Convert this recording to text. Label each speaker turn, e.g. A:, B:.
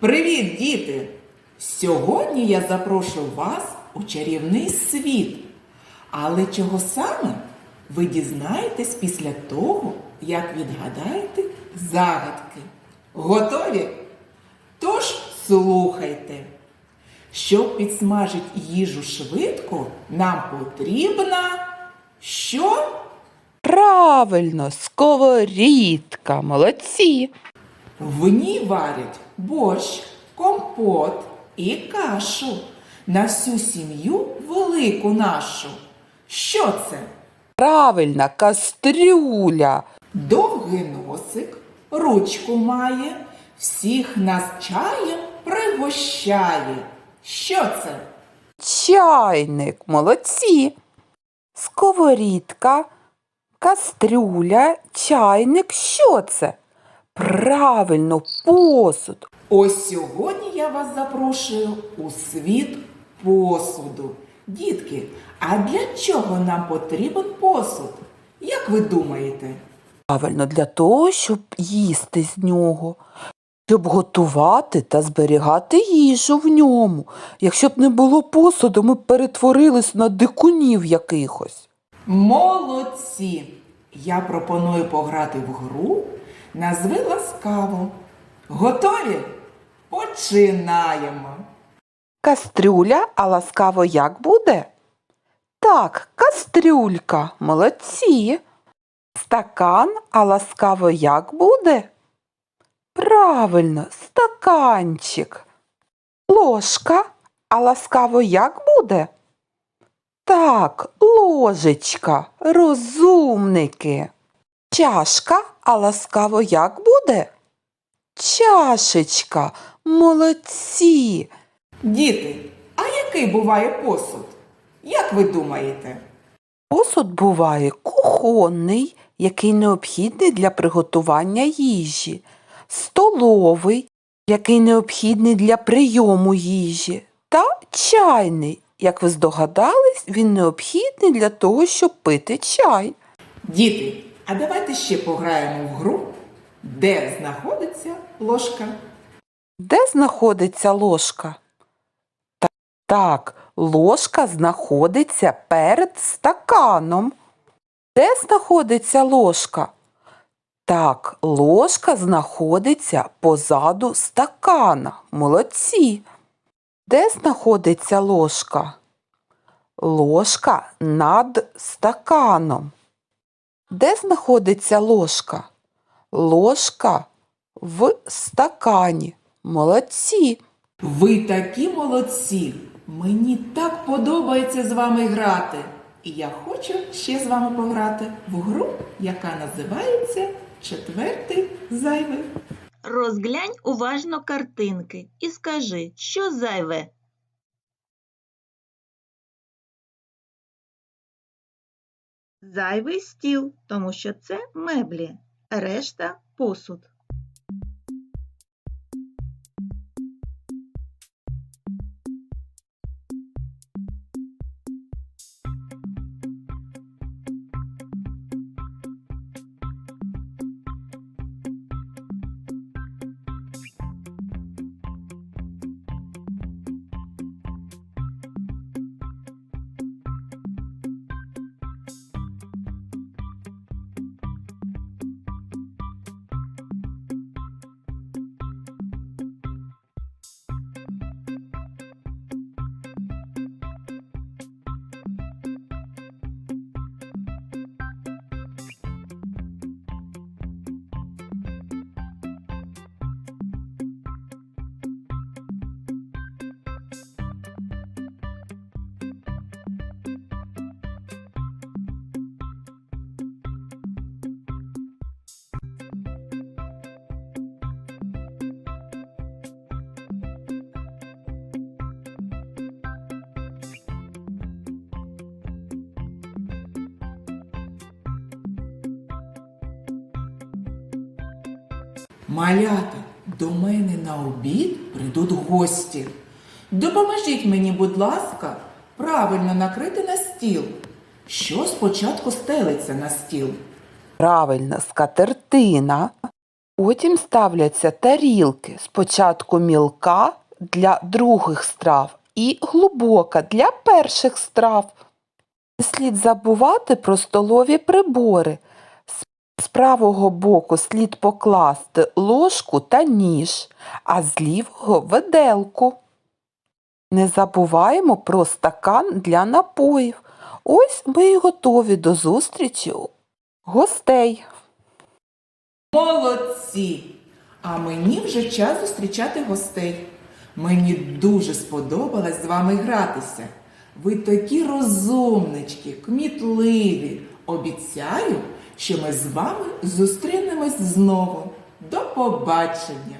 A: Привіт, діти! Сьогодні я запрошую вас у чарівний світ. Але чого саме ви дізнаєтесь після того, як відгадаєте загадки. Готові? Тож слухайте. Щоб підсмажити їжу швидко, нам потрібна що?
B: Правильно, сковорідка, молодці.
A: В ній варять борщ, компот і кашу на всю сім'ю велику нашу. Що це?
B: Правильна кастрюля.
A: Довгий носик, ручку має, всіх нас чаєм пригощає. Що це?
B: Чайник, молодці. Сковорідка, кастрюля, чайник. Що це? Правильно, посуд.
A: Ось сьогодні я вас запрошую у світ посуду. Дітки, а для чого нам потрібен посуд? Як ви думаєте?
B: Правильно, для того, щоб їсти з нього, щоб готувати та зберігати їжу в ньому. Якщо б не було посуду, ми б перетворились на дикунів якихось.
A: Молодці! Я пропоную пограти в гру. Назви ласкаво. Готові? Починаємо.
B: Кастрюля, а ласкаво як буде? Так, кастрюлька, молодці. Стакан, а ласкаво як буде? Правильно, стаканчик. Ложка, а ласкаво як буде? Так, ложечка, розумники. Чашка, а ласкаво як буде? Чашечка, молодці.
A: Діти, а який буває посуд? Як ви думаєте?
B: Посуд буває кухонний, який необхідний для приготування їжі, столовий, який необхідний для прийому їжі, та чайний. Як ви здогадались, він необхідний для того, щоб пити чай.
A: Діти, а давайте ще пограємо в гру, де знаходиться ложка.
B: Де знаходиться ложка? Так, ложка знаходиться перед стаканом. Де знаходиться ложка? Так, ложка знаходиться позаду стакана. Молодці. Де знаходиться ложка? Ложка над стаканом. Де знаходиться ложка? Ложка в стакані. Молодці.
A: Ви такі молодці! Мені так подобається з вами грати. І я хочу ще з вами пограти в гру, яка називається Четвертий зайвий.
C: Розглянь уважно картинки і скажи, що зайве. Зайвий стіл, тому що це меблі, решта посуд.
A: Малята, до мене на обід прийдуть гості. Допоможіть мені, будь ласка, правильно накрити на стіл. Що спочатку стелиться на стіл?
B: Правильно, скатертина. Потім ставляться тарілки. Спочатку мілка для других страв і глибока для перших страв. Не слід забувати про столові прибори. Правого боку слід покласти ложку та ніж, а з лівого виделку. Не забуваємо про стакан для напоїв. Ось ми й готові до зустрічі гостей.
A: Молодці! А мені вже час зустрічати гостей. Мені дуже сподобалось з вами гратися. Ви такі розумнички, кмітливі. Обіцяю, що ми з вами зустрінемось знову. До побачення!